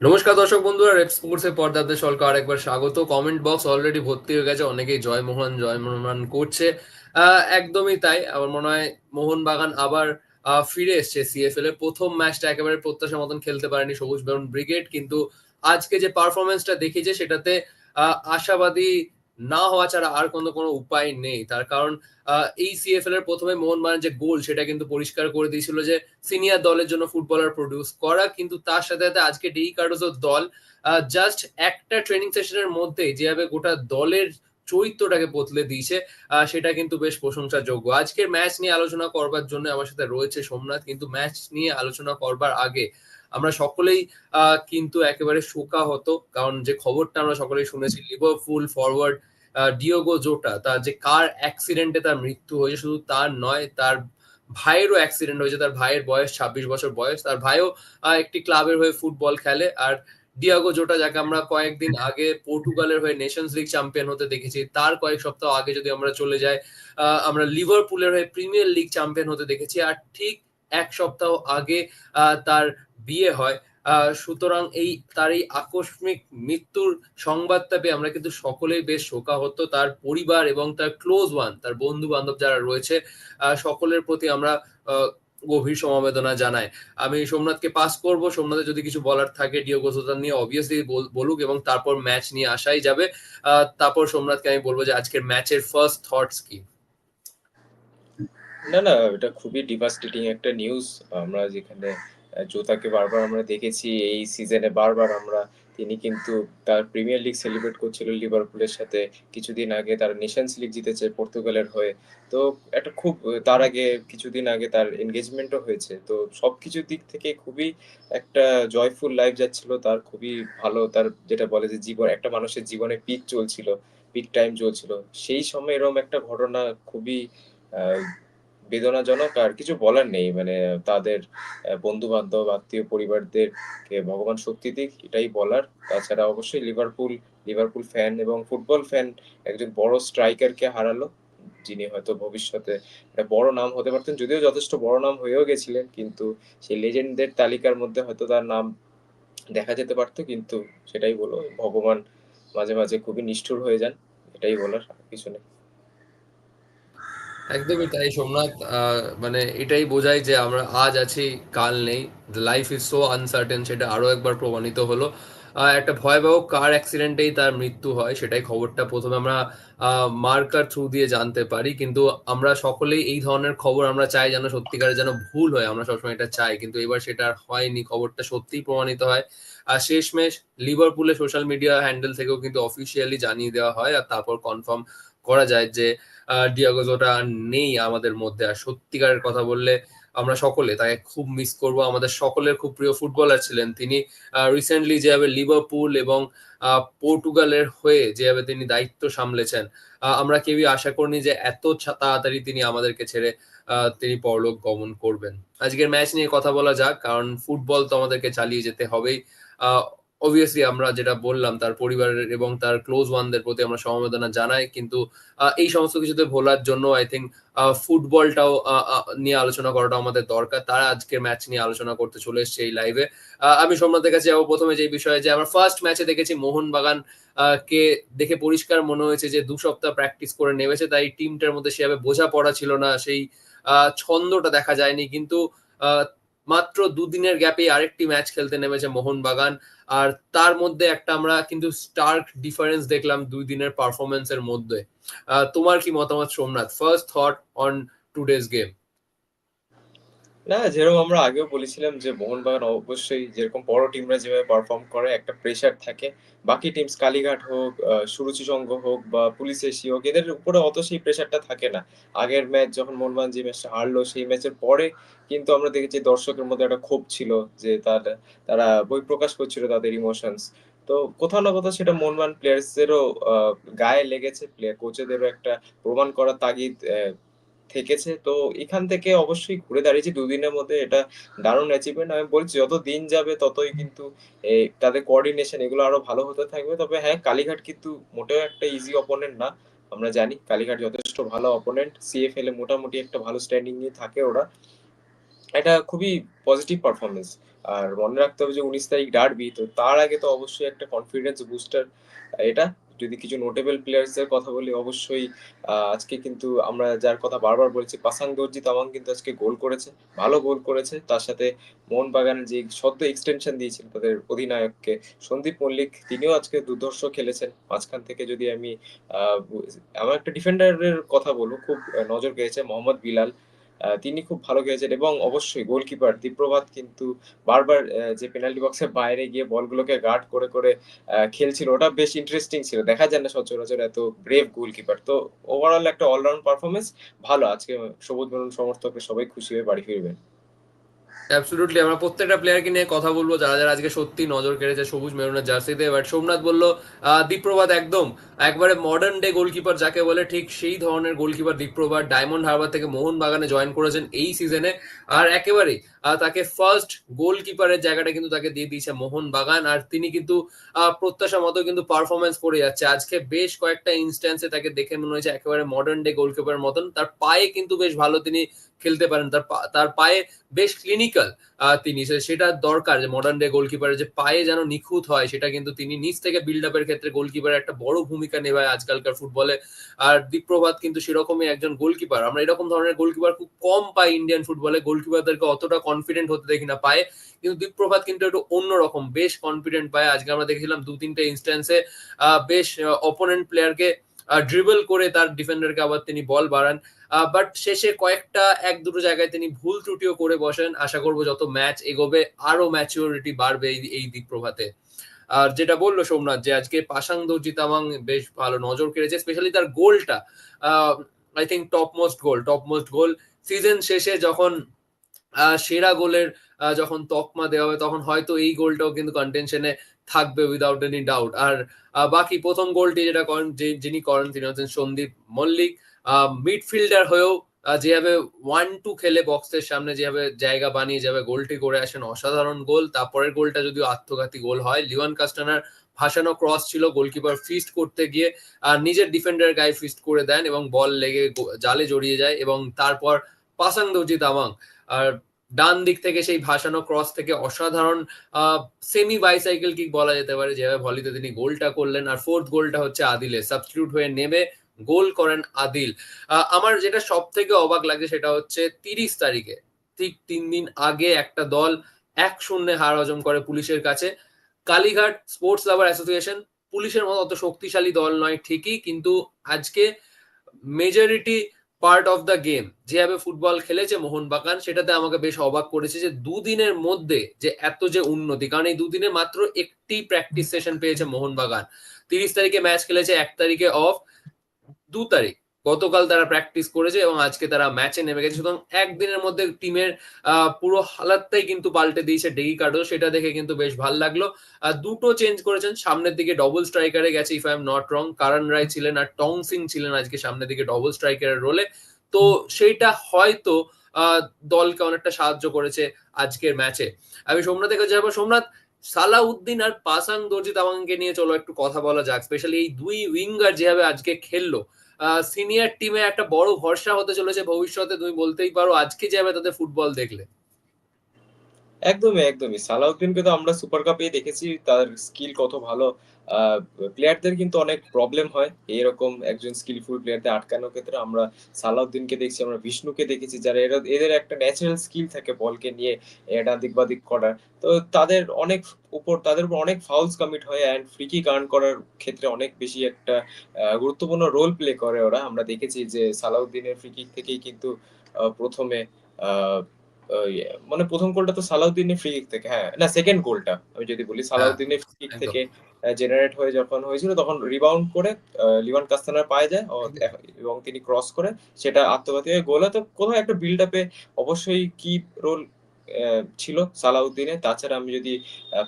নমস্কার দর্শক বন্ধুরা রেপ স্পোর্টস এর পর্দাতে সলকে আরেকবার স্বাগত। কমেন্ট বক্স অলরেডি ভর্তি হয়ে গেছে, অনেকেই জয় জয়মোহন জয়মোহন করছে। একদমই তাই, আমার মনে হয় মোহন বাগান আবার ফিরে এসছে সিএফএল এর। প্রথম ম্যাচটা একেবারে প্রত্যাশা মতন খেলতে পারেনি সবুজ বেরুন ব্রিগেড, কিন্তু আজকে যে পারফরমেন্সটা দেখিয়েছে, সেটাতে আশাবাদী না হওয়া ছাড়া আর কোনো কোনো উপায় নেই। তার কারণ এই সিএফএল এর প্রথমে মোহনবাগান যে গোল সেটা কিন্তু পরিষ্কার করে দিয়েছিল যে সিনিয়র দলের জন্য ফুটবলার প্রডিউস করা। কিন্তু তার সাথে সাথে আজকে ডি কার্ডোজোর দল জাস্ট একটা ট্রেনিং সেশনের মধ্যে যেভাবে গোটা দলের চরিত্রটাকে বদলে দিয়েছে সেটা কিন্তু বেশ প্রশংসাযোগ্য। আজকের ম্যাচ নিয়ে আলোচনা করবার জন্য আমার সাথে রয়েছে সোমনাথ। কিন্তু ম্যাচ নিয়ে আলোচনা করবার আগে আমরা সকলেই কিন্তু একেবারে শোকা হতো কারণ যে খবরটা আমরা সকলেই শুনেছি লিভারপুল ফরওয়ার্ড ডিওগো জোটা তার যে কার অ্যাক্সিডেন্টে তার মৃত্যু হয়েছে, শুধু তার নয়, তার ভাইয়েরও অ্যাক্সিডেন্ট হয়েছে, তার ভাইয়ের বয়স ছাব্বিশ বছর বয়স, তার ভাইও একটি ক্লাবের হয়ে ফুটবল খেলে, আর ডিয়াগো জোটা যাকে আমরা কয়েকদিন আগে পর্তুগালের হয়ে নেশনস লিগ চ্যাম্পিয়ন হতে দেখেছি, তার কয়েক সপ্তাহ আগে যদি আমরা চলে যাই আমরা লিভারপুলের হয়ে প্রিমিয়ার লিগ চ্যাম্পিয়ন হতে দেখেছি, আর ঠিক এক সপ্তাহ আগে তার বিয়ে হয় সুতরাং এই, তার এই আকস্মিক মৃত্যুর সংবাদটা পেয়ে আমরা কিন্তু সকলেই বেশ শোকাহত। তার পরিবার এবং তার ক্লোজ ওয়ান তার বন্ধু বান্ধব যারা রয়েছে সকলের প্রতি আমরা গভীর সমবেদনা জানাই। আমি সোমনাথকে পাস করব। সোমনাথের যদি কিছু বলার থাকে ডিওগো জোতা নিয়ে অবভিয়াসলি বলুক এবং তারপর ম্যাচ নিয়ে আসাই যাবে। তারপর সোমনাথকে আমি বলব যে আজকের ম্যাচের ফার্স্ট থটস কি? না না, এটা খুবই ডিভাস্টেটিং একটা নিউজ আমরা যেখানে জোতাকে বারবার আমরা দেখেছি, এই সিজনে বারবার আমরা। তিনি কিন্তু তার প্রিমিয়ার লিগ সেলিব্রেট করছিল লিভারপুলের সাথে। কিছুদিন আগে তার নেশনস লিগ জিতেছে পর্তুগালের হয়ে। তো একটা খুব, তার আগে কিছুদিন আগে তার এনগেজমেন্টও হয়েছে। তো সব সবকিছু দিক থেকে খুবই একটা জয়ফুল লাইফ যাচ্ছিল। তার খুবই ভালো, তার যেটা বলে যে জীবন, একটা মানুষের জীবনে পিক চলছিল পিক টাইম চলছিল। সেই সময় এরকম একটা ঘটনা খুবই বেদনাজনক আর কিছু বলার নেই। মানে তাদের বন্ধু বান্ধব আত্মীয় পরিবারদেরকে ভগবান শক্তি দিক, এটাই বলার। তাছাড়া অবশ্যই লিভারপুল লিভারপুল ফ্যান এবং ফুটবল ফ্যান একজন বড় স্ট্রাইকারকে হারালো। যিনি হয়তো ভবিষ্যতে একটা বড় নাম হতে পারতেন, যদিও যথেষ্ট বড় নাম হয়েও গেছিলেন, কিন্তু সেই লেজেন্ডদের তালিকার মধ্যে হয়তো তার নাম দেখা যেতে পারতো, কিন্তু সেটাই বলো, ভগবান মাঝে মাঝে খুবই নিষ্ঠুর হয়ে যান, এটাই বলার কিছু নেই। একদমই তাই, সোমনাথ। মানে এটাই বোঝায় যে আমরা আজ আছি, কাল নেই। লাইফ ইজ সো আনসার্টেন সেটা আরও একবার প্রমাণিত হলো। একটা ভয়াবহ কার অ্যাক্সিডেন্টেই তার মৃত্যু হয়, সেটাই খবরটা প্রথমে আমরা মার্কার থ্রু দিয়ে জানতে পারি। কিন্তু আমরা সকলেই এই ধরনের খবর আমরা চাই যেন সত্যিকারে যেন ভুল হয়, আমরা সবসময় এটা চাই। কিন্তু এবার সেটা আর হয়নি, খবরটা সত্যিই প্রমাণিত হয়। আর শেষমেশ লিভারপুলের সোশ্যাল মিডিয়া হ্যান্ডেল থেকেও কিন্তু অফিসিয়ালি জানিয়ে দেওয়া হয়। আর তারপর কনফার্ম করা যায় যে ডিয়াগো জোটা আর নেই আমাদের মধ্যে। আর সত্যিকারের কথা বললে আমরা সকলে, তাকে খুব মিস করব। আমাদের সকলের খুব প্রিয় ফুটবলার ছিলেন তিনি। রিসেন্টলি যেভাবে লিভারপুল এবং পর্তুগালের হয়ে যেভাবে তিনি দায়িত্ব সামলেছেন আমরা কেউই আশা করিনি যে এত তাড়াতাড়ি তিনি আমাদেরকে ছেড়ে তিনি পরলোক গমন করবেন। আজকের ম্যাচ নিয়ে কথা বলা যাক, কারণ ফুটবল তো আমাদেরকে চালিয়ে যেতে হবেই। অবভিয়াসলি আমরা যেটা বললাম, তার পরিবারের এবং তার ক্লোজ ওয়ানদের প্রতি আমরা সমবেদনা জানাই, কিন্তু এই সমস্ত কিছুতে ভোলার জন্য আই থিঙ্ক ফুটবলটাও নিয়ে আলোচনা করাটা আমাদের দরকার। তারা আজকের ম্যাচ নিয়ে আলোচনা করতে চলে এসছে এই লাইভে আমি সোমনাথের কাছে যাব প্রথমে যে বিষয়ে, যে আমরা ফার্স্ট ম্যাচে দেখেছি মোহনবাগান কে দেখে পরিষ্কার মনে হয়েছে যে দু সপ্তাহ প্র্যাকটিস করে নেমেছে, তাই টিমটার মধ্যে সেভাবে বোঝাপড়া ছিল না, সেই ছন্দটা দেখা যায়নি। কিন্তু মাত্র দুদিনের গ্যাপে আরেকটি ম্যাচ খেলতে নেমেছে মোহনবাগান। আর তার মধ্যে একটা আমরা কিন্তু স্টার্ক ডিফারেন্স দেখলাম দুই দিনের পারফরমেন্সের মধ্যে। তোমার কি মতামত Somnath? First thought on today's game না, যেরকম আমরা আগেও বলেছিলাম যে মোহনবাগান অবশ্যই যেরকম বড় টিমরা যেভাবে পারফর্ম করে, একটা প্রেসার থাকে। বাকি টিমস কালীঘাট হোক সুরুচি সংঘ হোক বা পুলিশ এসি হোক, এদের উপরে অত সেই প্রেসারটা থাকে না। আগের ম্যাচ যখন মোহনবাগান যে ম্যাচটা হারলো, সেই ম্যাচের পরে কিন্তু আমরা দেখেছি দর্শকের মধ্যে একটা ক্ষোভ ছিল যে তার, তারা বই প্রকাশ করছিল তাদের ইমোশনস তো কোথাও না কোথাও সেটা মোহনবাগান প্লেয়ার্সদেরও গায়ে লেগেছে প্লেয়ার কোচেদেরও একটা প্রমাণ করার তাগিদ থেকেছে। তো এখান থেকে অবশ্যই ঘুরে দাঁড়িয়েছে। দুদিনের মধ্যে এটা দারুণ অ্যাচিভমেন্ট আমি বলছি, যত দিন যাবে ততই কিন্তু তাদের কোঅর্ডিনেশন এগুলো আরও ভালো হতে থাকবে। তবে হ্যাঁ কালীঘাট কিন্তু মোটেও একটা ইজি অপোনেন্ট না। আমরা জানি কালীঘাট যথেষ্ট ভালো অপোনেন্ট সিএফএল এ মোটামুটি একটা ভালো স্ট্যান্ডিং নিয়ে থাকে ওরা। এটা খুবই পজিটিভ পারফরমেন্স আর মনে রাখতে হবে যে উনিশ তারিখ ডার্বি তো তার আগে তো অবশ্যই একটা কনফিডেন্স বুস্টার এটা যদি কিছু নোটেবল প্লেয়ার্সের কথা বলি, অবশ্যই আজকে কিন্তু আমরা যার কথা বারবার বলছি, পাসাং দর্জি তামাং কিন্তু আজকে গোল করেছে, ভালো গোল করেছে। তার সাথে মোহনবাগানের যে সদ্য এক্সটেনশন দিয়েছিল তাদের অধিনায়ককে, সন্দীপ মল্লিক, তিনিও আজকে দুর্ধর্ষ খেলেছেন। মাঝখান থেকে যদি আমি আমার একটা ডিফেন্ডারের কথা বলব, খুব নজর গেছে মোহাম্মদ বিলাল। তিনি খুব ভালো খেলেছেন এবং অবশ্যই গোলকিপার দীপ্রভাত কিন্তু বারবার যে পেনাল্টি বক্সের বাইরে গিয়ে বলগুলোকে গার্ড করে করে খেলছিল। ওটা বেশ ইন্টারেস্টিং ছিল। দেখা যায় না সচরাচর এত ব্রেভ গোলকিপার তো ওভারঅল একটা অলরাউন্ড পারফরমেন্স ভালো। আজকে সবুজ বরুণ সমর্থকরা সবাই খুশি হয়ে বাড়ি ফিরবেন। অ্যাবসলুটলি আমরা প্রত্যেকটা প্লেয়ারকে নিয়ে কথা বলব। যারা যারা আজকে সত্যি নজর কেড়েছে সবুজ মেরুনের জার্সিতে বাট সোমনাথ বলল দীপ্রভাত একদম। একবারে মডার্ন ডে গোলকিপার যাকে বলে, ঠিক সেই ধরনের গোলকিপার দীপ্রভাত। ডায়মন্ড হারবার থেকে মোহন বাগানে জয়েন করেছেন এই সিজনে আর একেবারেই তাকে ফার্স্ট গোলকিপারের জায়গাটা কিন্তু তাকে দিয়ে দিয়েছে মোহন বাগান আর তিনি কিন্তু প্রত্যাশা মতো কিন্তু পারফরমেন্স করে যাচ্ছে। আজকে বেশ কয়েকটা ইনস্ট্যান্সে তাকে দেখে মনে হয়েছে একেবারে মডার্ন ডে গোলকিপারের মতন। তার পায়ে কিন্তু বেশ ভালো তিনি খেলতে পারেন। তার তার পায়ে বেশ ক্লিনিক্যাল তিনি। সেটা দরকার যে মডার্ন ডে গোলকিপারের যে পায়ে যেন নিখুঁত হয়, সেটা কিন্তু তিনি নিচ থেকে বিল্ড আপের ক্ষেত্রে গোলকিপারের একটা বড় ভূমিকা নেবায় আজকালকার ফুটবলে আর দীপ্রভাত কিন্তু সেরকমই একজন গোলকিপার আমরা এরকম ধরনের গোলকিপার খুব কম পাই ইন্ডিয়ান ফুটবলে গোলকিপারদেরকে অতটা কনফিডেন্ট হতে দেখি না পায়ে। কিন্তু দীপ্রভাত কিন্তু একটু অন্যরকম, বেশ কনফিডেন্ট পায়। আজকে আমরা দেখেছিলাম দু তিনটে ইনস্ট্যান্সে বেশ অপোনেন্ট প্লেয়ারকে ড্রিবল করে তার ডিফেন্ডারকে আবার তিনি বল বাড়ান। বাট শেষে কয়েকটা এক দুটো জায়গায় তিনি ভুল ত্রুটিও করে বসেন। আশা করব যত ম্যাচ এগোবে, আরও ম্যাচিওরিটি বাড়বে এই দিক প্রভাতে আর যেটা বলল সোমনাথ যে আজকে পাশাং দর্জি তামাং বেশ ভালো নজর কেড়েছে স্পেশালি তার গোলটা। I think top most goal top most goal season শেষে যখন সেরা গোলের যখন তকমা দেওয়া হবে, তখন হয়তো এই গোলটাও কিন্তু কন্টেনশনে থাকবে উইদাউট এনি ডাউট আর বাকি প্রথম গোলটি যেটা করেন যিনি করেন, তিনি হচ্ছেন সন্দীপ মল্লিক। মিডফিল্ডার হয়েও যেভাবে ওয়ান টু খেলে বক্সের সামনে যেভাবে জায়গা বানিয়ে যাবে গোলটি করে আসেন অসাধারণ গোল তারপরের গোলটা যদিও আত্মঘাতী গোল হয়, লিওয়ান কাস্টানার ভাসানো ক্রস ছিল গোলকিপার ফিস্ট করতে গিয়ে আর নিজের ডিফেন্ডার গায়ে ফিস্ট করে দেন এবং বল লেগে জালে জড়িয়ে যায় এবং তারপর পাসাং দর্জি তামাং, আর ডান দিক থেকে সেই ভাসানো ক্রস থেকে অসাধারণ সেমি বাইসাইকেল কিক বলা যেতে পারে। যেভাবে ভলিতে তিনি গোলটা করলেন। আর ফোর্থ গোলটা হচ্ছে আদিলে সাবস্টিটিউট হয়ে নেমে গোল করেন আদিল। আমার যেটা সব থেকে অবাক লাগে সেটা হচ্ছে তিরিশ তারিখে, ঠিক তিন দিন আগে একটা দল এক শূন্যে হার হজম করে পুলিশের কাছে। কালীঘাট স্পোর্টস লাভার অ্যাসোসিয়েশন পুলিশের মতো অত শক্তিশালী দল নয়, ঠিকই, কিন্তু আজকে majority part of the game যেভাবে ফুটবল খেলেছে মোহনবাগান সেটাতে আমাকে বেশ অবাক করেছে যে দুদিনের মধ্যে যে এত যে উন্নতি, কারণ এই দুদিনে মাত্র একটি প্র্যাকটিস সেশন পেয়েছে মোহনবাগান তিরিশ তারিখে ম্যাচ খেলেছে এক তারিখে অফ দু তারিখ। গতকাল তারা প্র্যাকটিস করেছে এবং আজকে তারা ম্যাচে নেমে গেছে। সুতরাং একদিনের মধ্যে টিমের পুরো হালাতটাই কিন্তু পাল্টে দিয়েছে ডেগি কার্ডো সেটা দেখে কিন্তু বেশ ভালো লাগল। আর দুটো চেঞ্জ করেছেন। সামনের দিকে ডবল স্ট্রাইকারে গেছে if I am not wrong কারণ রায় ছিলেন আর টং সিং ছিলেন আজকে সামনের দিকে ডবল স্ট্রাইকারের রোলে তো সেইটা হয়তো দলকে অনেকটা সাহায্য করেছে আজকের ম্যাচে আমি সোমনাথ থেকে যাব। সোমনাথ সালাউদ্দিন আর পাসাং দর্জি তামাংকে নিয়ে চলো একটু কথা বলা যাক স্পেশালি এই দুই উইঙ্গার যেভাবে আজকে খেললো। সিনিয়র টিমে একটা বড় ভরসা হতে চলেছে ভবিষ্যতে, তুমি বলতেই পারো আজকে যেভাবে তাদের ফুটবল দেখলে। একদমই একদমই। সালাউদ্দিনকে তো আমরা সুপার কাপে দেখেছি, তার স্কিল কত ভালো। প্লেয়ারদের কিন্তু অনেক প্রবলেম হয়। এরকম একজন স্কিলফুল প্লেয়ারদের আটকানোর ক্ষেত্রে আমরা সালাউদ্দিনকে দেখছি আমরা বিষ্ণুকে দেখেছি যারা এরা এদের একটা ন্যাচারাল স্কিল থাকে বলকে নিয়ে এটা দিক বা দিক করার। তো তাদের অনেক উপর তাদের উপর অনেক ফাউলস কমিট হয় অ্যান্ড ফ্রিকি গার্ন করার ক্ষেত্রে অনেক বেশি একটা গুরুত্বপূর্ণ রোল প্লে করে ওরা। আমরা দেখেছি যে সালাউদ্দিনের ফ্রিকিক থেকেই কিন্তু প্রথমে আহ, মানে প্রথম গোলটা তো সালাউদ্দিনের ফ্রি কিক থেকে হ্যাঁ না সেকেন্ড গোলটা আমি যদি বলি সালাউদ্দিনের ফ্রি কিক থেকে জেনারেট হয়ে যখন হয়েছিল তখন রিবাউন্ড করে লিভান কাস্তানার পায়ে যায় এবং তিনি ক্রস করে সেটা আত্মঘাতী হয়ে গোল। তো কোথাও একটা বিল্ড আপে অবশ্যই কি রোল ছিল সালাউদ্দিনে। তাছাড়া আমি যদি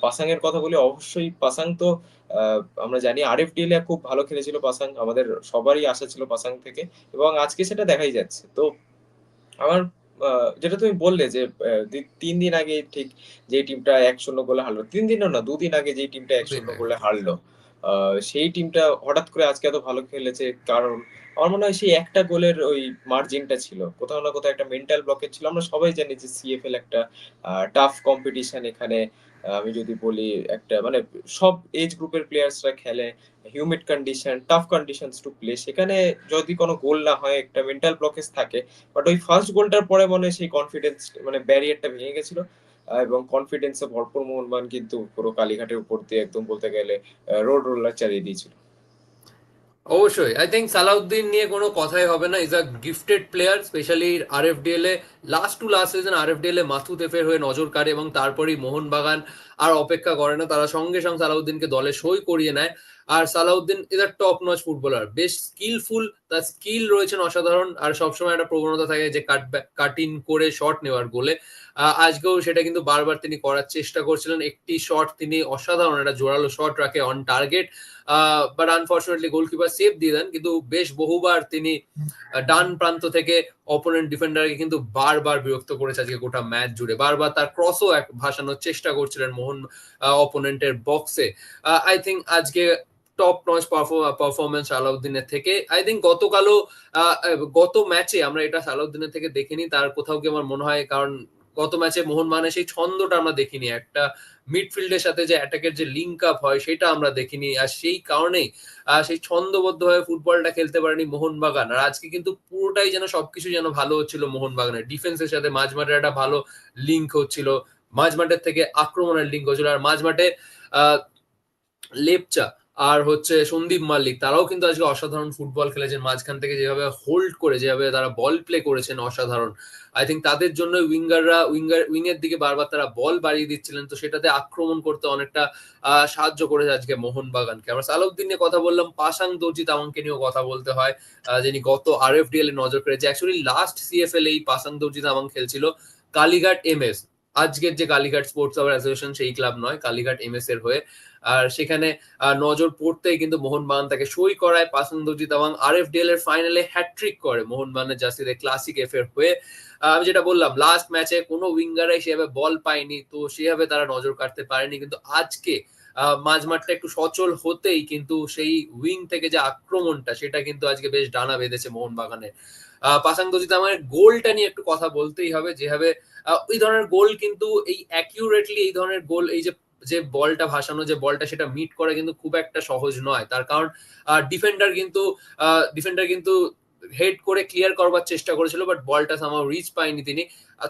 পাসাং এর কথা বলি অবশ্যই পাসাং তো আহ, আমরা জানি আরএফ ডিএলএ খুব ভালো খেলেছিল পাসাং। আমাদের সবারই আশা ছিল পাসাং থেকে। এবং আজকে সেটা দেখাই যাচ্ছে। তো আমার যেটা তুমি বললে যে তিন দিন আগে ঠিক যে টিমটা এক শূন্য গোলে হারলো তিন দিন না দুদিন আগে যে টিমটা এক শূন্য। গোলে হারলো আহ, সেই টিমটা হঠাৎ করে আজকে এত ভালো খেলেছে কারণ আমার মনে হয় সেই একটা গোলের ওই মার্জিনটা ছিল কোথাও না কোথাও একটা মেন্টাল ব্লকেজ ছিল আমরা সবাই জানি যে সিএফএল একটা টাফ কম্পিটিশন এখানে আমি যদি বলি একটা মানে সব এজ গ্রুপের প্লেয়ার্সরা খেলে humid condition tough condition to play সেখানে যদি কোনো গোল না হয়, একটা মেন্টাল ব্লকেজ থাকে বাট ওই ফার্স্ট গোলটার পরে মনে সেই কনফিডেন্স মানে ব্যারিয়ারটা ভেঙে গেছিল এবং কনফিডেন্সে ভরপুর মোহনবান কিন্তু পুরো কালীঘাটের উপর দিয়ে একদম বলতে গেলে রোড রোলার চালিয়ে দিয়েছিল। অবশ্যই। আই থিঙ্ক সালাউদ্দিন নিয়ে কোনো কথাই হবে না। Is a gifted player specially R F DL last to last season R F DL এ মাথু তেফের হয়ে নজর কাড়ে এবং তারপরেই মোহনবাগান আর অপেক্ষা করে না। তারা সঙ্গে সঙ্গে সালাউদ্দিনকে দলে সই করিয়ে নেয়। আর Salauddin is a top notch footballer বেশ স্কিলফুল তার স্কিল রয়েছেন অসাধারণ, আর সবসময় একটা প্রবণতা থাকে যে কাট কাট করে শট নেওয়ার গোলে আজকেও সেটা কিন্তু বারবার তিনি করার চেষ্টা করছিলেন। একটি শট তিনি অসাধারণ, একটা জোরালো শট রাখে on target but unfortunately goalkeeper save দিয়ে দেন, কিন্তু বেশ বহুবার তিনি ডান প্রান্ত থেকে অপোনেন্ট ডিফেন্ডারকে কিন্তু বারবার বিরক্ত করেছে আজকে গোটা ম্যাচ জুড়ে। বারবার তার ক্রসও এক ভাসানোর চেষ্টা করছিলেন মোহন অপোনেন্টের বক্সে আই থিঙ্ক আজকে টপ নচ পারফরমেন্স আলাউদ্দিনের থেকে। আই থিঙ্ক গতকালও গত ম্যাচে আমরা এটা সালাউদ্দিনের থেকে দেখিনি। তার কোথাও কি আমার মনে হয় কারণ গত ম্যাচে মোহনবাগানের সেই ছন্দটা আমরা দেখিনি। একটা মিডফিল্ডের সাথে যে অ্যাটাকের যে লিঙ্ক আপ হয় সেটা আমরা দেখিনি। আর সেই কারণেই আহ, সেই ছন্দবদ্ধভাবে ফুটবলটা খেলতে পারেনি মোহনবাগান আর আজকে কিন্তু পুরোটাই যেন সবকিছু যেন ভালো হচ্ছিল মোহনবাগানের ডিফেন্সের সাথে মাঝমাঠের একটা ভালো লিঙ্ক হচ্ছিল। মাঝমাঠের থেকে আক্রমণের লিঙ্ক হচ্ছিল। আর মাঝমাঠে লেপচা আর হচ্ছে সন্দীপ মাল্লিক, তারাও কিন্তু আজকে অসাধারণ ফুটবল খেলেছেন। মাঝখান থেকে যেভাবে হোল্ড করে, যেভাবে তারা বল প্লে করেছেন, অসাধারণ। আই থিঙ্ক তাদের জন্য উইঙ্গাররা উইঙ্গার উইং এর দিকে বারবার তারা বল বাড়িয়ে দিচ্ছিলেন, তো সেটাতে আক্রমণ করতে অনেকটা সাহায্য করেছে আজকে মোহনবাগানকে। আমরা সালাউদ্দিন নিয়ে কথা বললাম, পাশাং দর্জি আমাকে নিয়েও কথা বলতে হয় যিনি গত আর এফ ডিএল এ নজর করেছে অ্যাকচুয়ালি লাস্ট সিএফএল এই পাশাং দর্জিত আমাং খেলছিল কালীঘাট এম এস আজকের যে কালীঘাট স্পোর্টস আওয়ার অ্যাসোসিয়েশন সেই ক্লাব নয়, কালীঘাট এম এস এর হয়ে। আর সেখানে নজর পড়তেই কিন্তু মোহনবাগান তাকে সই করায়। পাসন্দজি তাওয়াং আর এফ ডিএল এর ফাইনালে হ্যাট্রিক করে মোহনবাগানের জার্সিতে ক্লাসিক এফ এর হয়ে। আমি যেটা বললাম লাস্ট ম্যাচে কোনো উইঙ্গারাই সেভাবে বল পায়নি, তো সেভাবে তারা নজর কাটতে পারেনি। কিন্তু আজকে মাঝমাঠটা একটু সচল হতেই কিন্তু সেই উইং থেকে যে আক্রমণটা, সেটা কিন্তু আজকে বেশ ডানা বেঁধেছে মোহনবাগানের পাসাংদজিত আমার গোলটা নিয়ে একটু কথা বলতেই হবে। যেভাবে ওই ধরনের গোল কিন্তু এই অ্যাকিউরেটলি এই ধরনের গোল, এই যে যে বলটা ভাসানো, যে বলটা সেটা মিট করা কিন্তু খুব একটা সহজ নয়। তার কারণ ডিফেন্ডার কিন্তু ডিফেন্ডার কিন্তু হেড করে ক্লিয়ার করবার চেষ্টা করেছিল বাট বলটা সামাও রিচ পায়নি তিনি।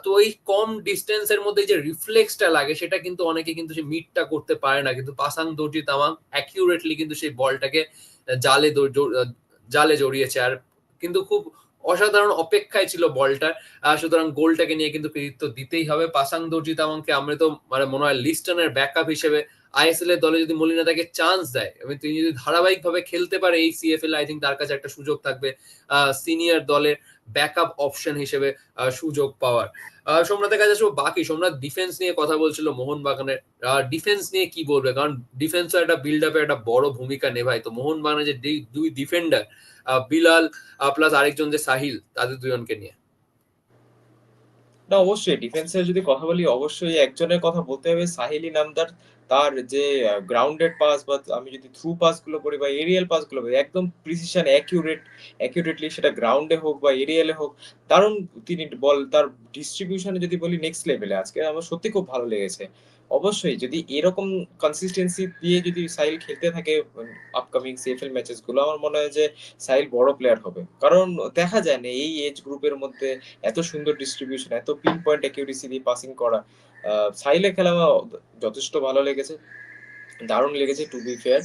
তো ওই কম ডিস্টেন্সের মধ্যে যে রিফ্লেক্সটা লাগে, সেটা কিন্তু অনেকে কিন্তু সে মিটটা করতে পারে না। কিন্তু পাসাং দর্জি তামাং অ্যাকিউরেটলি কিন্তু সেই বলটাকে জালে জালে জড়িয়েছে। আর কিন্তু খুব অসাধারণ অপেক্ষায় ছিল বলটা। সুতরাং গোলটাকে নিয়ে কিন্তু কৃতিত্ব দিতেই হবে। পাসাং দর্জি তামাংকে আমরা তো মানে মনে হয় লিস্টনের ব্যাকআপ হিসেবে আইএসএল এর দলে যদি মলিনা তাকে চান্স দেয়, এবং তিনি যদি ধারাবাহিক ভাবে খেলতে পারে এই সিএফএল আই থিঙ্ক তার কাছে একটা সুযোগ থাকবে সিনিয়র দলের ব্যাকআপ অপশন হিসেবে সুযোগ পাওয়ার। সোমনাথের কাছে আসব। বাকি সোমনাথ ডিফেন্স নিয়ে কথা বলছিল মোহন মোহনবাগানের ডিফেন্স নিয়ে কি বলবে? কারণ ডিফেন্স একটা বিল্ড আপে একটা বড় ভূমিকা নেভায়। তো মোহন বাগানের যে দুই ডিফেন্ডার বিলাল প্লাস আরেকজন যে সাহিল, তাদের দুজনকে নিয়ে। না, অবশ্যই। ডিফেন্সের যদি কথা বলি, অবশ্যই একজনের কথা বলতে হবে। সাহিলি নামদার তার যে গ্রাউন্ডেড পাস বা আমি যদি থ্রু পাসগুলো করি বা এরিয়াল পাসগুলো করি, একদম প্রিসিশন অ্যাকিউরেট অ্যাকিউরেটলি সেটা গ্রাউন্ডে হোক বা এরিয়ালে হোক, দারুণ তিনি বল, তার ডিস্ট্রিবিউশনে যদি বলি নেক্সট লেভেলে আজকে আমার সত্যি খুব ভালো লেগেছে। অবশ্যই যদি এরকম কনসিস্টেন্সি দিয়ে যদি সাহিল খেলতে থাকে আপকামিং সিএফএল ম্যাচেসগুলো, আমার মনে হয় যে সাহিল বড় প্লেয়ার হবে। কারণ দেখা যায় না এই এজ গ্রুপের মধ্যে এত সুন্দর ডিস্ট্রিবিউশন এত পিন পয়েন্ট অ্যাকিউরেসি দিয়ে পাসিং করা। সাহিলের খেলা যথেষ্ট ভালো লেগেছে, দারুণ লেগেছে টু বি ফেয়ার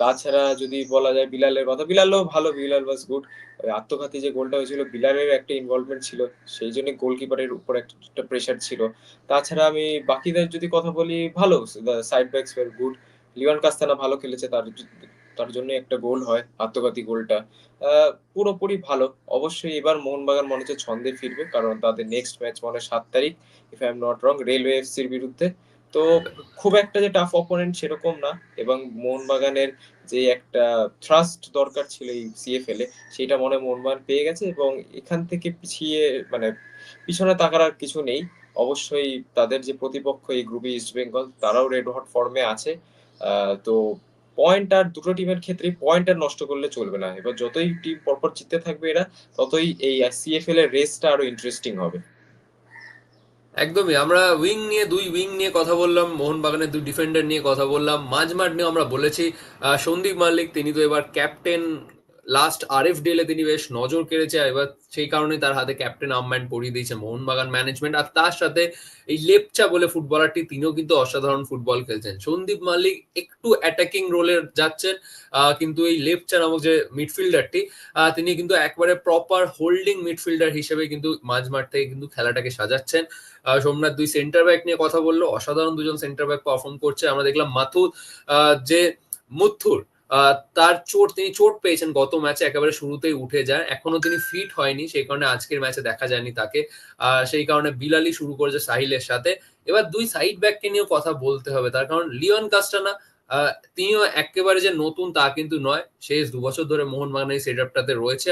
তাছাড়া যদি বলা যায় বিলালের কথা, বিলালও ভালো, বিলাল ওয়াজ গুড আত্মঘাতী যে গোলটা হয়েছিল, বিলালের একটা ইনভলভমেন্ট ছিল, সেই জন্য গোলকিপারের উপর একটা প্রেশার ছিল। তাছাড়া আমি বাকিদের যদি কথা বলি, ভালো side backs were good Lewan Castanha ভালো খেলেছে, তার তার জন্য একটা গোল হয়, আত্মঘাতী গোলটা। পুরোপুরি ভালো। অবশ্যই এবার মোহনবাগান মনে হচ্ছে ছন্দে ফিরবে, কারণ তাদের নেক্সট ম্যাচ মনে সাত তারিখ if I am not wrong railway এফসির বিরুদ্ধে। তো খুব একটা যে টাফ অপোনেন্ট সেরকম না এবং মোহনবাগানের যে একটা থ্রাস্ট দরকার ছিল এই সিএফএল এ, সেটা মনে মোহনবাগান পেয়ে গেছে এবং এখান থেকে পিছিয়ে মানে পিছনে তাকার আর কিছু নেই। অবশ্যই তাদের যে প্রতিপক্ষ এই গ্রুপে ইস্ট বেঙ্গল তারাও রেড হট ফর্মে আছে। তো পয়েন্ট আর দুটো টিমের ক্ষেত্রে পয়েন্ট আর নষ্ট করলে চলবে না। এবার যতই টিম পরপর জিততে থাকবে এরা, ততই এই সিএফএল এর রেসটা আরও ইন্টারেস্টিং হবে। একদমই, আমরা উইং নিয়ে, দুই উইং নিয়ে কথা বললাম, মোহনবাগানের দুই ডিফেন্ডার নিয়ে কথা বললাম, মাঝমাঠ নিয়ে আমরা বলেছি। সন্দীপ মালিক তিনি তো এবার ক্যাপ্টেন লাস্ট আর এফ ডিএলে তিনি বেশ নজর কেড়েছে এবার সেই কারণে তার হাতে ক্যাপ্টেন আর্মব্যান্ড পরিয়ে দিয়েছে মোহনবাগান ম্যানেজমেন্ট আর তার সাথে এই লেপচা বলে ফুটবলারটি তিনিও কিন্তু অসাধারণ ফুটবল খেলছেন। সন্দীপ মাল্লিক একটু অ্যাটাকিং রোলে যাচ্ছেন কিন্তু এই লেপচা নামক যে মিডফিল্ডারটি তিনি কিন্তু একবারে প্রপার হোল্ডিং মিডফিল্ডার হিসেবে কিন্তু মাঝ মাঠ থেকে কিন্তু খেলাটাকে সাজাচ্ছেন। সোমনাথ দুই সেন্টার ব্যাক নিয়ে কথা বলল, অসাধারণ দুজন সেন্টার ব্যাক পারফর্ম করছে। আমরা দেখলাম মাথুর যে মুথুর তার চোট, তিনি চোট পেয়েছেন গত ম্যাচে একেবারে শুরুতেই উঠে যায় এখনও তিনি ফিট হয়নি, সেই কারণে আজকের ম্যাচে দেখা যায়নি তাকে। সেই কারণে বিলালি শুরু করেছে সাহিলের সাথে। এবার দুই সাইড ব্যাককে নিয়েও কথা বলতে হবে। তার কারণ লিওন কাস্টানা তিনিও একেবারে যে নতুন তা কিন্তু নয়। শেষ দু বছর ধরে মোহনবাগানের সেট আপটাতে রয়েছে।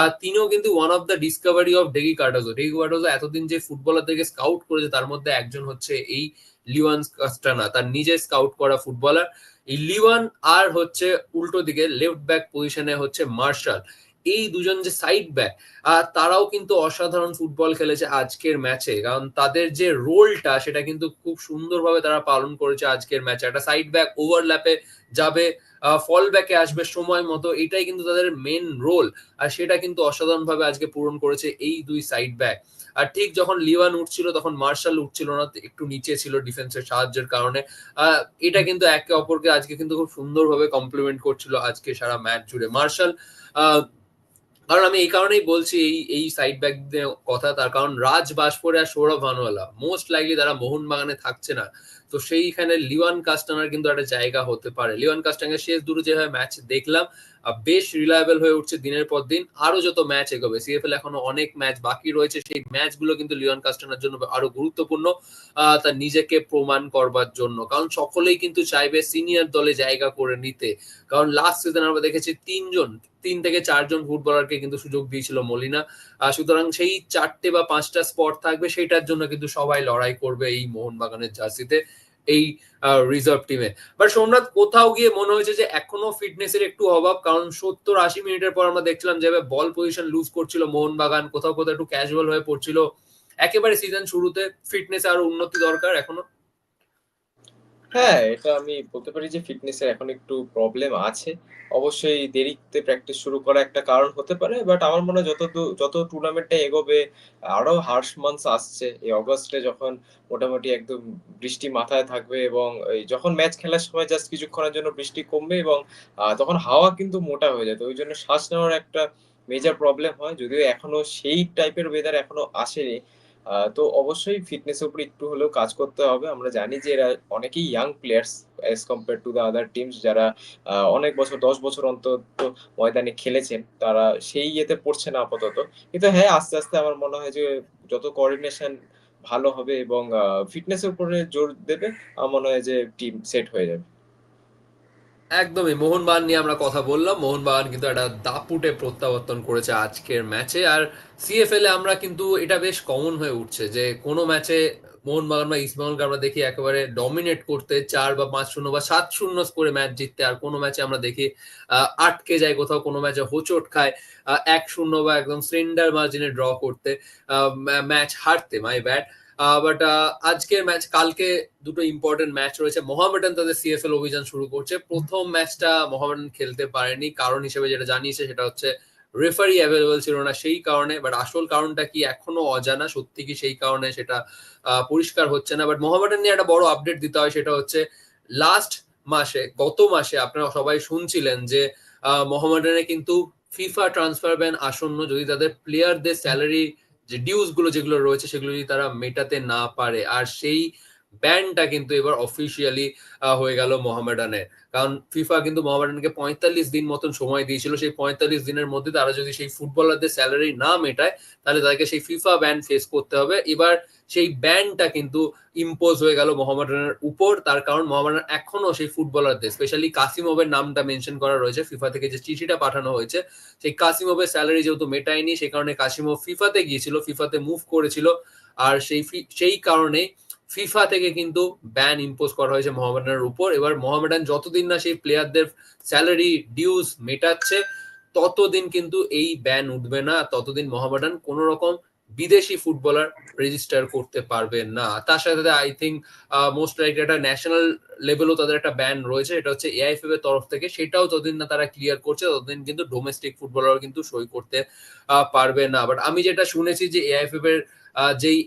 আর তিনিও কিন্তু one of the discovery of Degi Cardozo Degi Cardozo এতদিন যে ফুটবলারদেরকে স্কাউট করেছে, তার মধ্যে একজন হচ্ছে এই লিওয়ান কাস্টানা, তার নিজে স্কাউট করা ফুটবলার এই লিওয়ান আর হচ্ছে উল্টো দিকে লেফট ব্যাক পজিশনে হচ্ছে মার্শাল। এই দুজন যে সাইড ব্যাক আর তারাও কিন্তু অসাধারণ ফুটবল খেলেছে আজকের ম্যাচে কারণ তাদের যে রোলটা সেটা কিন্তু খুব সুন্দরভাবে তারা পালন করেছে আজকের ম্যাচে একটা সাইড ব্যাক ওভারল্যাপে যাবে ফল ব্যাকে আসবে সময় মতো, এটাই কিন্তু তাদের মেন রোল আর সেটা কিন্তু অসাধারণভাবে আজকে পূরণ করেছে এই দুই সাইড ব্যাক আর ঠিক যখন লিওয়ান উঠছিল, তখন মার্শাল উঠছিল না, একটু নিচে ছিল ডিফেন্সের সাহায্যের কারণে। এটা কিন্তু একে অপরকে আজকে কিন্তু খুব সুন্দরভাবে কমপ্লিমেন্ট করছিল আজকে সারা ম্যাচ জুড়ে। মার্শাল কারণ আমি এই কারণেই বলছি, এই এই সাইড ব্যাক কথা, তার কারণ রাজ বাসপরে আর সৌরভ ভানুয়ালা। মোস্ট লাইকলি তারা মোহনবাগানে থাকছে না। তো সেইখানে লিওয়ান কাস্টানার কিন্তু একটা জায়গা হতে পারে। লিওয়ান কাস্টানের শেষ দুটো যেভাবে ম্যাচ দেখলাম বেশ রিলায়েবল হয়ে উঠছে দিনের পর দিন। আরও যত ম্যাচ এগোবে সিএফএল এখনও অনেক ম্যাচ বাকি রয়েছে। সেই ম্যাচগুলো কিন্তু লিওন কাস্টানার জন্য আরও গুরুত্বপূর্ণ তার নিজেকে প্রমাণ করবার জন্য। কারণ সকলেই কিন্তু চাইবে সিনিয়র দলে জায়গা করে নিতে। কারণ লাস্ট সিজন আমরা দেখেছি তিনজন, তিন থেকে চারজন ফুটবলারকে কিন্তু সুযোগ দিয়েছিল মলিনা। সুতরাং সেই চারটে বা পাঁচটা স্পট থাকবে সেটার জন্য কিন্তু সবাই লড়াই করবে এই মোহনবাগানের জার্সিতে। এই রিজার্ভ টিমে বাট সোমনাথ, কোথাও গিয়ে মনে হয়েছে যে এখনও ফিটনেসের একটু অভাব, কারণ সত্তর আশি মিনিটের পর আমরা দেখছিলাম যে বল পজিশন লুজ করছিল, মোহনবাগান কোথাও কোথাও একটু ক্যাজুয়াল হয়ে পড়ছিল। একেবারে সিজন শুরুতে ফিটনেস আরও উন্নতি দরকার, এখনও হ্যাঁ এটা আমি বলতে পারি যে ফিটনেসের এখন একটু প্রবলেম আছে। অবশ্যই দেরিতে প্র্যাকটিস শুরু করা একটা কারণ হতে পারে বাট আমার মনে হয় যত যত টুর্নামেন্টটা এগোবে, আরও হার্শ মান্থস আসছে। এই অগস্টে যখন মোটামুটি একদম বৃষ্টি মাথায় থাকবে এবং যখন ম্যাচ খেলার সময় জাস্ট কিছুক্ষণের জন্য বৃষ্টি কমবে এবং তখন হাওয়া কিন্তু মোটা হয়ে যায়। তো ওই জন্য শ্বাস নেওয়ার একটা মেজর প্রবলেম হয়। যদিও এখনও সেই টাইপের ওয়েদার এখনও আসেনি তো অবশ্যই ফিটনেসের উপর একটু হলেও কাজ করতে হবে। আমরা জানি যে এরা অনেকেই young players as compare to the other teams যারা অনেক বছর, দশ বছর অন্তত ময়দানে খেলেছেন, তারা সেই ইয়েতে পড়ছে না আপাতত। কিন্তু হ্যাঁ আস্তে আস্তে আমার মনে হয় যে যত কোঅর্ডিনেশন ভালো হবে এবং ফিটনেসের উপরে জোর দেবে, আমার মনে হয় যে টিম সেট হয়ে যাবে। একদমই। মোহনবাগান নিয়ে আমরা কথা বললাম। মোহনবাগান কিন্তু একটা দাপুটে প্রত্যাবর্তন করেছে আজকের ম্যাচে। আর সিএফএল এ আমরা কিন্তু এটা বেশ কমন হয়ে উঠছে যে কোনো ম্যাচে মোহনবাগান বা ইস্টবেঙ্গলকে আমরা দেখি একেবারে ডমিনেট করতে চার বা পাঁচ শূন্য বা সাত শূন্য করে ম্যাচ জিততে। আর কোনো ম্যাচে আমরা দেখি আটকে যায় কোথাও, কোনো ম্যাচে হোচট খায় এক শূন্য বা একদম সিলিন্ডার মার্জিনে ড্র করতে ম্যাচ হারতে। মাই ব্যাট বাট আজকের ম্যাচ কালকে দুটো ইম্পর্টেন্ট ম্যাচ রয়েছে। মোহামেডান তাদের সিএফএল অভিযান শুরু করছে। প্রথম ম্যাচটা মোহামেডান খেলতে পারেনি। কারণ হিসেবে যেটা জানিয়েছে সেটা হচ্ছে রেফারি অ্যাভেলেবল ছিল না সেই কারণে বাট আসল কারণটা কি এখনও অজানা? সত্যি কি সেই কারণে সেটা পরিষ্কার হচ্ছে না। বাট মোহামেডান নিয়ে একটা বড় আপডেট দিতে হয় সেটা হচ্ছে লাস্ট মাসে, গত মাসে আপনারা সবাই শুনছিলেন যে মোহামেডানে কিন্তু ফিফা ট্রান্সফার ব্যান আসন্ন। যদি তাদের প্লেয়ারদের স্যালারি যে ডিউজগুলো যেগুলো রয়েছে সেগুলো যদি তারা মেটাতে না পারে আর সেই ব্যানটা কিন্তু এবার অফিসিয়ালি হয়ে গেল মোহামেডানের কারণ ফিফা কিন্তু মোহামেডানকে পঁয়তাল্লিশ দিন মতন সময় দিয়েছিল। সেই পঁয়তাল্লিশ দিনের মধ্যে তারা যদি সেই ফুটবলারদের স্যালারি না মেটায়, তাহলে তাদেরকে সেই ফিফা ব্যান ফেস করতে হবে। এবার সেই ব্যানটা কিন্তু ইম্পোজ হয়ে গেল মোহামেডানের উপর। তার কারণ মোহামেডান এখনও সেই ফুটবলারদের স্পেশালি কাসিমোভের নামটা মেনশন করা রয়েছে। ফিফা থেকে যে চিঠিটা পাঠানো হয়েছে, সেই কাসিমোভের স্যালারি যেহেতু মেটায়নি, সেই কারণে কাসিমোভ ফিফাতে গিয়েছিল ফিফাতে মুভ করেছিল। আর সেই সেই কারণে ফিফা থেকে কিন্তু ব্যান ইম্পোজ করা হয়েছে মোহামেডানের উপর। এবার মোহামেডান যতদিন না সেই প্লেয়ারদের স্যালারি ডিউজ মেটাচ্ছে, ততদিন কিন্তু এই ব্যান উঠবে না। ততদিন মোহামেডান কোন রকম বিদেশি ফুটবলার রেজিস্টার করতে পারবে না। তার সাথে সাথে আই থিঙ্ক মোস্ট লাইক একটা ন্যাশনাল লেভেলও তাদের একটা ব্যান রয়েছে। এটা হচ্ছে এআইএফএফ এর তরফ থেকে। সেটাও ততদিন না তারা ক্লিয়ার করছে, ততদিন কিন্তু ডোমেস্টিক ফুটবলার কিন্তু সই করতে পারবে না। বাট আমি যেটা শুনেছি যে এআইএফএফ এর যেই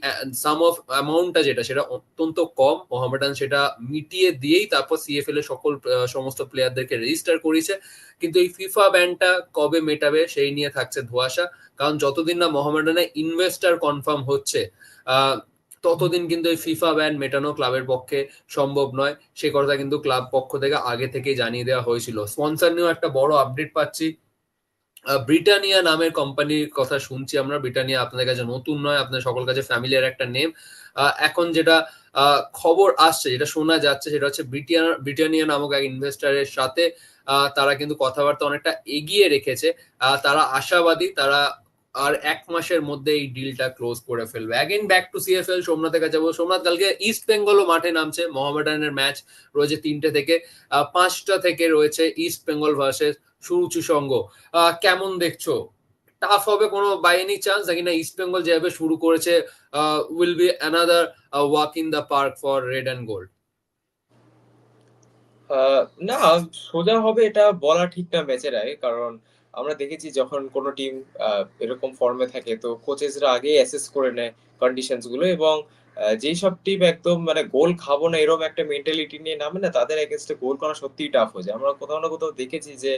সাম অফ অ্যামাউন্টটা যেটা, সেটা অত্যন্ত কম। মোহামেডান সেটা মিটিয়ে দিয়েই তারপর সিএফএল এর সকল সমস্ত প্লেয়ারদেরকে রেজিস্টার করেছে। কিন্তু এই ফিফা ব্যানটা কবে মেটাবে, সেই নিয়ে থাকছে ধোয়াশা। কারণ যতদিন না মোহামেডানে ইনভেস্টার কনফার্ম হচ্ছে ততদিন কিন্তু এই ফিফা ব্যান মেটানো ক্লাবের পক্ষে সম্ভব নয়। সে কথা কিন্তু ক্লাব পক্ষ থেকে আগে থেকেই জানিয়ে দেওয়া হয়েছিল। স্পন্সর নিয়েও একটা বড় আপডেট পাচ্ছি। ব্রিটানিয়া নামের কোম্পানির কথা শুনছি আমরা। ব্রিটানিয়া আপনাদের কাছে নতুন নয়, আপনাদের সকল কাছে ফ্যামিলিয়ার একটা নেম এখন যেটা খবর আসছে, যেটা শোনা যাচ্ছে, সেটা হচ্ছে ব্রিটিয়া ব্রিটানিয়া নামক এক ইনভেস্টারের সাথে তারা কিন্তু কথাবার্তা অনেকটা এগিয়ে রেখেছে। তারা আশাবাদী, তারা আর এক মাসের মধ্যে এই ডিলটা ক্লোজ করে ফেলবে। অ্যাগেন ব্যাক টু সিএফএল সোমনাথের কাছে যাব। সোমনাথ, কালকে ইস্ট বেঙ্গলও মাঠে নামছে। মোহামেডানের ম্যাচ রয়েছে তিনটে থেকে। পাঁচটা থেকে রয়েছে ইস্ট বেঙ্গল ভার্সেস সুরুচি সঙ্গ। কেমন দেখছ? টাফ হবে কোনো বাই এনি চান্স নাকি না ইস্ট বেঙ্গল যেভাবে শুরু করেছে will be another walk in the park for red and gold না, সোজা হবে এটা বলা ঠিক না ম্যাচের আগে কারণ আমরা দেখেছি যখন কোনো টিম এরকম ফর্মে থাকে, তো কোচেসরা আগে অ্যাসেস করে নেয় কন্ডিশনসগুলো এবং যেই সব টিম একদম মানে গোল খাব না এরকম একটা মেন্টালিটি নিয়ে নামে না, তাদের এগেনস্টে গোল করা সত্যিই টাফ হয়ে যায়। আমরা কোথাও না কোথাও দেখেছি যে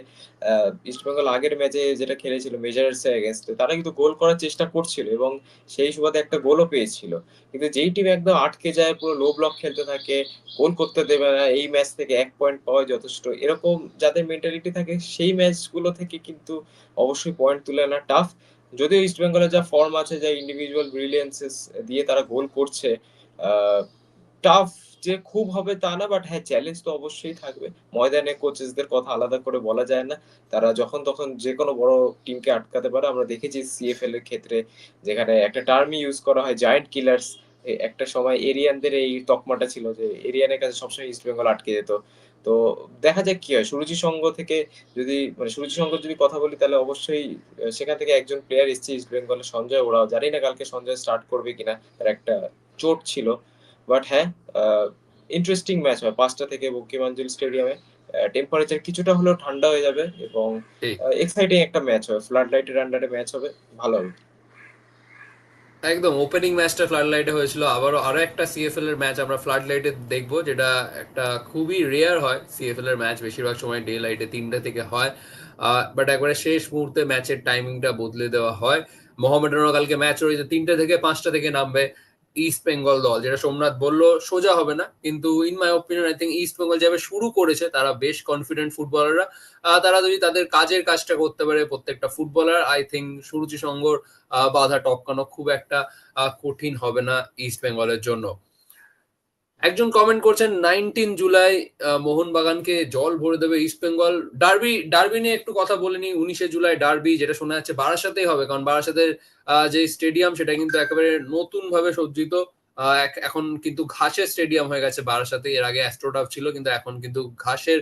ইস্ট বেঙ্গল আগের ম্যাচে যেটা খেলেছিল মেজার্স এর এগেনস্টে তারা কিন্তু গোল করার চেষ্টা করছিল এবং সেই সুবাদে একটা গোলও পেয়েছিল। কিন্তু যেই টিম একদম আটকে যায়, পুরো লো ব্লক খেলতে থাকে গোল করতে দেবে না, এই ম্যাচ থেকে এক পয়েন্ট পাওয়া যথেষ্ট। এরকম যাদের মেন্টালিটি থাকে, সেই ম্যাচগুলো থেকে কিন্তু অবশ্যই পয়েন্ট তুলে আনা টাফ যদিও ইস্ট বেঙ্গলের যা ফর্ম আছে, যা ইন্ডিভিজুয়াল ব্রিলিয়েন্সেস দিয়ে তারা গোল করছে টাফ যে খুব হবে তা না বাট হ্যাঁ চ্যালেঞ্জ তো অবশ্যই থাকবে। ময়দানে কোচেসদের কথা আলাদা করে বলা যায় না। তারা যখন তখন যে কোনো বড় টিমকে আটকাতে পারে। আমরা দেখেছি সিএফএল এর ক্ষেত্রে, যেখানে একটা টার্মই ইউজ করা হয় জায়েন্ট কিলার্স একটা সময় এরিয়ানদের এই তকমাটা ছিল যে, এরিয়ানের কাছে সবসময় ইস্ট বেঙ্গল আটকে যেত। তো দেখা যাক কি হয়। সুরুচি সংঘ থেকে যদি মানে সুরুচি সংঘ যদি কথা বলি তাহলে অবশ্যই সেখান থেকে একজন প্লেয়ার এসছে ইস্ট বেঙ্গলের সঞ্জয় ওরাও। জানি না কালকে সঞ্জয় স্টার্ট করবে কিনা তার একটা চোট ছিল। বাট হ্যাঁ ইন্টারেস্টিং ম্যাচ হয়। পাঁচটা থেকে বঙ্কিমাঞ্জল স্টেডিয়ামে টেম্পারেচার কিছুটা হলেও ঠান্ডা হয়ে যাবে এবং। এক্সাইটিং একটা ম্যাচ হবে ফ্লাড লাইটের আন্ডারে ম্যাচ হবে। ভালো হবে। একদম ওপেনিং ম্যাচটা ফ্লাড লাইটে হয়েছিল। আবারও আরও একটা সিএফএল এর ম্যাচ আমরা ফ্লাড লাইটে দেখব, যেটা একটা খুবই রেয়ার হয় সিএফএল এর ম্যাচ বেশিরভাগ সময় ডে লাইটে তিনটা থেকে হয়। বাট একবারে শেষ মুহূর্তে ম্যাচের টাইমিংটা বদলে দেওয়া হয়। মোহামেডানও কালকে ম্যাচ রয়েছে, তিনটে থেকে পাঁচটা থেকে নামবে। ইস্ট বেঙ্গল দল, যেটা সোমনাথ বলল সোজা হবে না, কিন্তু in my opinion I think East Bengal যেভাবে শুরু করেছে, তারা বেশ কনফিডেন্ট ফুটবলাররা তারা যদি তাদের কাজের কাজটা করতে পারে, প্রত্যেকটা ফুটবলার আই থিঙ্ক সুরুচি সঙ্গর বাধা টপকানো খুব একটা কঠিন হবে না ইস্ট বেঙ্গলের জন্য। একজন কমেন্ট করছেন নাইনটিন জুলাই মোহনবাগানকে জল ভরে দেবে ইস্ট বেঙ্গল ডার্বি ডার্বি নিয়ে একটু কথা বলে নি উনিশে জুলাই ডার্বি যেটা শোনা যাচ্ছে বারাসাতেই হবে, কারণ বারাসাতের যে স্টেডিয়াম সেটা কিন্তু একেবারে নতুন ভাবে সজ্জিত এখন কিন্তু ঘাসের স্টেডিয়াম হয়ে গেছে বারাসাতে এর আগে অ্যাস্ট্রোটাফ ছিল, কিন্তু এখন কিন্তু ঘাসের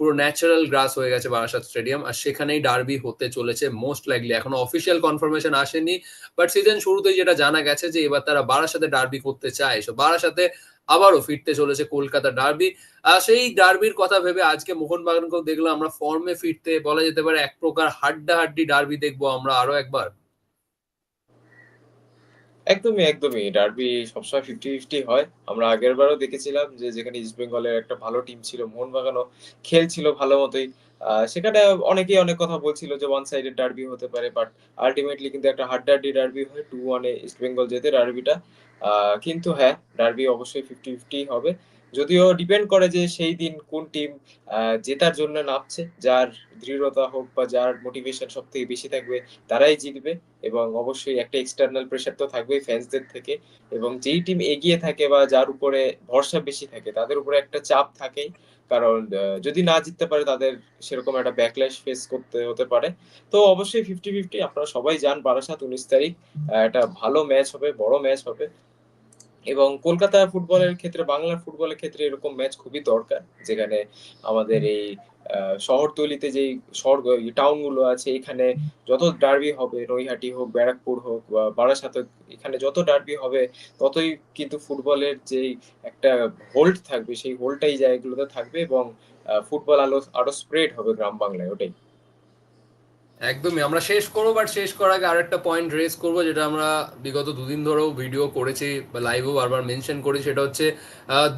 পুরো ন্যাচারাল গ্রাস হয়ে গেছে বারাসাত স্টেডিয়াম আর সেখানেই ডার্বি হতে চলেছে মোস্ট লাইকলি এখনও অফিসিয়াল কনফার্মেশন আসেনি বাট সিজন শুরুতেই যেটা জানা গেছে যে এবার তারা বারাসাতে ডার্বি করতে চায়। সো বারাসাতে আবারও ফিরতে চলেছে কলকাতা ডার্বি আর সেই ডার্বির কথা ভেবে আজকে মোহনবাগানকেও দেখলাম আমরা ফর্মে ফিরতে, বলা যেতে পারে এক প্রকার হাড্ডা হাড্ডি ডার্বি দেখব আমরা আরও একবার। একদমই একদমই। ডার্বি সবসময় ফিফটি ফিফটি হয়। আমরা আগের বারও দেখেছিলাম যে, যেখানে ইস্ট বেঙ্গলের একটা ভালো টিম ছিল, মোহনবাগানও খেলছিল ভালো মতোই। সেখানে অনেকেই অনেক কথা বলছিল যে ওয়ান সাইডেড ডার্বি হতে পারে বাট আলটিমেটলি কিন্তু একটা হাড্ডাহাড্ডি ডার্বি হয় টু ওয়ানে ইস্ট বেঙ্গল যেতে ডার্বিটা কিন্তু হ্যাঁ ডার্বি অবশ্যই ফিফটি ফিফটি হবে। যদিও ডিপেন্ড করে যে সেই দিন কোন টিম জেতার জন্য নামছে, যার দৃঢ়তা হোক বা যার মোটিভেশন সব থেকে বেশি থাকবে, তারাই জিতবে এবং অবশ্যই একটা এক্সটার্নাল প্রেশার তো থাকবেই ফ্যান্সদের থেকে এবং যেই টিম এগিয়ে থাকে বা যার উপরে ভরসা বেশি থাকে, তাদের উপরে একটা চাপ থাকেই। কারণ যদি না জিততে পারে তাদের সেরকম একটা ব্যাকল্যাশ ফেস করতে হতে পারে। তো অবশ্যই ফিফটি ফিফটি আপনারা সবাই যান বারাসাত উনিশ তারিখ একটা ভালো ম্যাচ হবে, বড় ম্যাচ হবে। এবং কলকাতা ফুটবলের ক্ষেত্রে, বাংলার ফুটবলের ক্ষেত্রে এরকম ম্যাচ খুবই দরকার, যেখানে আমাদের এই শহরতলিতে যেই শহর টাউনগুলো আছে, এখানে যত ডার্বি হবে, নৈহাটি হোক, ব্যারাকপুর হোক বা বারাসাত এখানে যত ডার্বি হবে, ততই কিন্তু ফুটবলের যেই একটা হোল্ড থাকবে, সেই হোল্ডটা এই জায়গাগুলোতে থাকবে এবং ফুটবল আলো, আরও স্প্রেড হবে গ্রাম বাংলায়, ওটাই। একদমই, আমরা শেষ করব বাট শেষ করার আগে আরেকটা পয়েন্ট রেস করব, যেটা আমরা বিগত দুদিন ধরেও ভিডিও করেছি, বা লাইভও বারবার মেনশন করি, সেটা হচ্ছে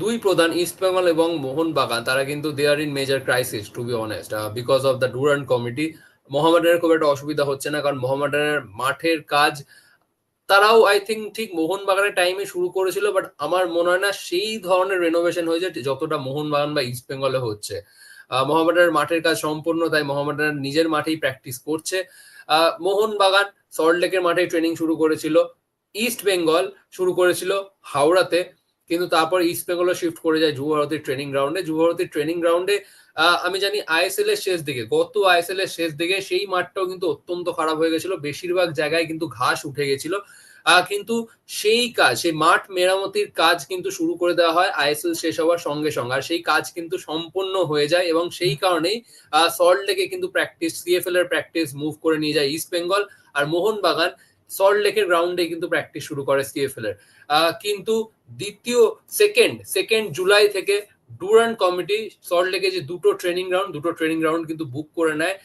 দুই প্রধান ইস্ট বেঙ্গল এবং মোহনবাগান তারা কিন্তু they are in major crisis to be honest because of the Durand committee মোহামেডানের খুব একটা অসুবিধা হচ্ছে না, কারণ মোহামেডানের মাঠের কাজ, তারাও আই থিঙ্ক ঠিক মোহনবাগানের টাইমে শুরু করেছিল বাট আমার মনে হয় না সেই ধরনের রেনোভেশন হয়েছে, যতটা মোহনবাগান বা ইস্ট বেঙ্গলে হচ্ছে। মোহামেডানের মাঠের কাজ সম্পূর্ণ, তাই মোহামেডান নিজের মাঠেই প্র্যাকটিস করছে। মোহনবাগান সল্টলেকের মাঠে ট্রেনিং শুরু করেছিল ইস্ট বেঙ্গল শুরু করেছিল হাওড়াতে, কিন্তু তারপর ইস্ট বেঙ্গলও শিফট করে যায় যুবভারতীর ট্রেনিং গ্রাউন্ডে যুবভারতীর ট্রেনিং গ্রাউন্ডে আমি জানি আইএসএল এর শেষ দিকে, গত আইএসএল এর শেষ দিকে সেই মাঠটাও কিন্তু অত্যন্ত খারাপ হয়ে গেছিল। বেশিরভাগ জায়গায় কিন্তু ঘাস উঠে গেছিল। কিন্তু সেই কাজ, সেই মাঠ মেরামতির কাজ কিন্তু শুরু করে দেওয়া হয়, আইএসএল শেষ হওয়ার সঙ্গে সঙ্গে। আর সেই কাজ কিন্তু সম্পূর্ণ হয়ে যায় এবং সেই কারণেই সল্ট লেকে কিন্তু প্র্যাকটিস সিএফএল এর প্র্যাকটিস মুভ করে নিয়ে যায় ইস্ট বেঙ্গল আর মোহনবাগান। সল্ট লেকের গ্রাউন্ডে কিন্তু প্র্যাকটিস শুরু করে সিএফএল এর। কিন্তু দ্বিতীয় সেকেন্ড সেকেন্ড জুলাই থেকে ডুরান্ট কমিটি সল্ট লেকে যে দুটো ট্রেনিং গ্রাউন্ড দুটো ট্রেনিং গ্রাউন্ড কিন্তু বুক করে নেয়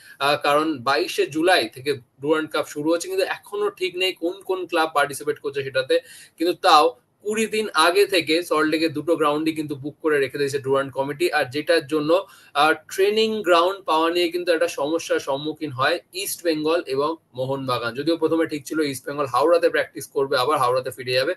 কারণ বাইশে জুলাই থেকে ডুরান কাপ শুরু হচ্ছে, কিন্তু এখনও ঠিক নেই কোন কোন ক্লাব পার্টিসিপেট করছে সেটাতে। কিন্তু তাও কুড়ি দিন আগে থেকে সল্টলেকে দুটো গ্রাউন্ডই কিন্তু বুক করে রেখে দিয়েছে ডুরান্ট কমিটি আর যেটার জন্য ট্রেনিং গ্রাউন্ড পাওয়া নিয়ে কিন্তু একটা সমস্যার সম্মুখীন হয় ইস্ট বেঙ্গল এবং মোহনবাগান যদিও প্রথমে ঠিক ছিল ইস্ট বেঙ্গল হাওড়াতে প্র্যাকটিস করবে, আবার হাওড়াতে ফিরে যাবে।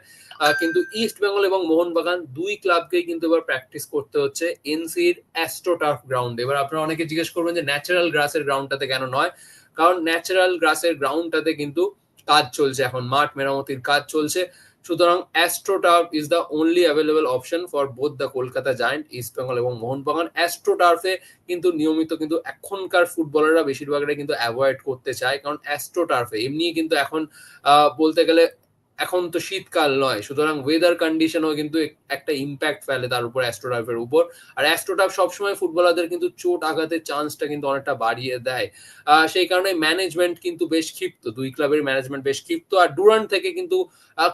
কিন্তু ইস্ট বেঙ্গল এবং মোহনবাগান দুই ক্লাবকেই কিন্তু এবার প্র্যাকটিস করতে হচ্ছে এনসির অ্যাস্ট্রোটার্ফ গ্রাউন্ড এবার আপনারা অনেকে জিজ্ঞেস করবেন যে ন্যাচারাল গ্রাসের গ্রাউন্ডটাতে কেন নয়? কারণ ন্যাচারাল গ্রাসের গ্রাউন্ডটাতে কিন্তু কাজ চলছে এখন, মাঠ মেরামতির কাজ চলছে। সুতরাং astro turf is the only available option for both the Kolkata giant East Bengal এবং মোহনবাগান অ্যাস্ট্রো টার্ফে কিন্তু নিয়মিত কিন্তু এখনকার ফুটবলাররা বেশিরভাগটা কিন্তু অ্যাভয়েড করতে চায়, কারণ অ্যাস্ট্রো টার্ফে এমনি কিন্তু এখন বলতে গেলে এখন তো শীতকাল নয়, সুতরাং ওয়েদার কন্ডিশনও কিন্তু একটা ইম্প্যাক্ট ফেলে তার উপর অ্যাস্ট্রোটাফের উপর। আর অ্যাস্ট্রোটাফ সবসময় ফুটবলারদের কিন্তু চোট আঘাতের চান্সটা কিন্তু অনেকটা বাড়িয়ে দেয়। সেই কারণে ম্যানেজমেন্ট কিন্তু বেশ ক্ষিপ্ত, দুই ক্লাবের ম্যানেজমেন্ট বেশ ক্ষিপ্ত। আর ডুরান্ট থেকে কিন্তু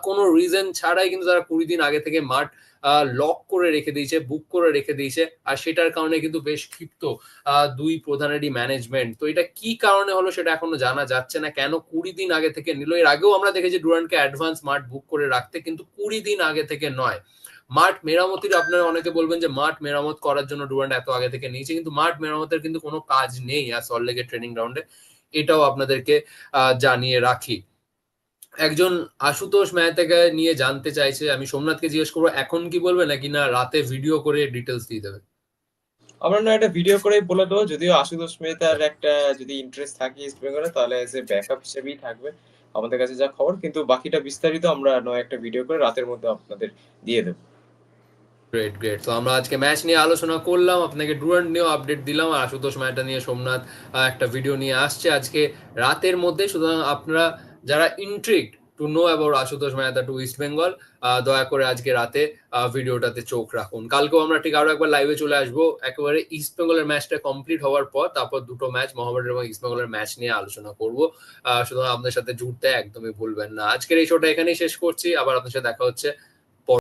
কোনো রিজন ছাড়াই কিন্তু তারা কুড়ি দিন আগে থেকে মাঠ লক করে রেখে দিয়েছে বুক করে রেখে দিয়েছে, আর সেটার কারণে কিন্তু বেশ ক্ষিপ্ত দুই প্রধানেরই ম্যানেজমেন্ট তো এটা কি কারণে হলো সেটা এখনও জানা যাচ্ছে না। কেন কুড়ি দিন আগে থেকে নিল? এর আগেও আমরা দেখেছি ডুরান্টকে অ্যাডভান্স মাঠ বুক করে রাখতে, কিন্তু কুড়ি দিন আগে থেকে নয়। মাঠ মেরামতির আপনারা অনেকে বলবেন যে মাঠ মেরামত করার জন্য ডুরান্ট এত আগে থেকে নিয়েছে। কিন্তু মাঠ মেরামতের কিন্তু কোনো কাজ নেই আর সল্টলেকের ট্রেনিং গ্রাউন্ডে এটাও আপনাদেরকে জানিয়ে রাখি। একজন আশুতোষ মেহতাকে নিয়ে জানতে চাইছে আমি সোমনাথকে জিজ্ঞেস করব এখন কি বলবে নাকি না রাতে ভিডিও করে ডিটেলস দিয়ে দেবে? আমরা না একটা ভিডিও করেই বলে দেবো যদিও আশুতোষ মেহতার একটা যদি ইন্টারেস্ট থাকে ইস্ট বেঙ্গলে তাহলে এজ এ ব্যাকআপ হিসেবেই থাকবে আমাদের কাছে যা খবর কিন্তু বাকিটা বিস্তারিত আমরা নয় একটা ভিডিও করে রাতের মধ্যে আপনাদের দিয়ে দেবো। গ্রেট গ্রেট তো আমরা আজকে ম্যাচ নিয়ে আলোচনা করলাম আপনাকে ডুরান্ট নিয়েও আপডেট দিলাম আর আশুতোষ ম্যাচটা নিয়ে সোমনাথ একটা ভিডিও নিয়ে আসছে আজকে রাতের মধ্যে। সুতরাং আপনারা যারা intrigued to know about Ashutosh Mehta to East Bengal দয়া করে আজকে রাতে ভিডিওটাতে চোখ রাখুন। কালকেও আমরা ঠিক আরও একবার লাইভে চলে আসব। একেবারে ইস্ট বেঙ্গলের ম্যাচটা কমপ্লিট হওয়ার পর তারপর দুটো ম্যাচ মোহামেডান এবং ইস্ট বেঙ্গলের ম্যাচ নিয়ে আলোচনা করব। সুতরাং আপনাদের সাথে জুড়তে একদমই ভুলবেন না। আজকের এই শোটা এখানেই শেষ করছি। আবার আপনার সাথে দেখা হচ্ছে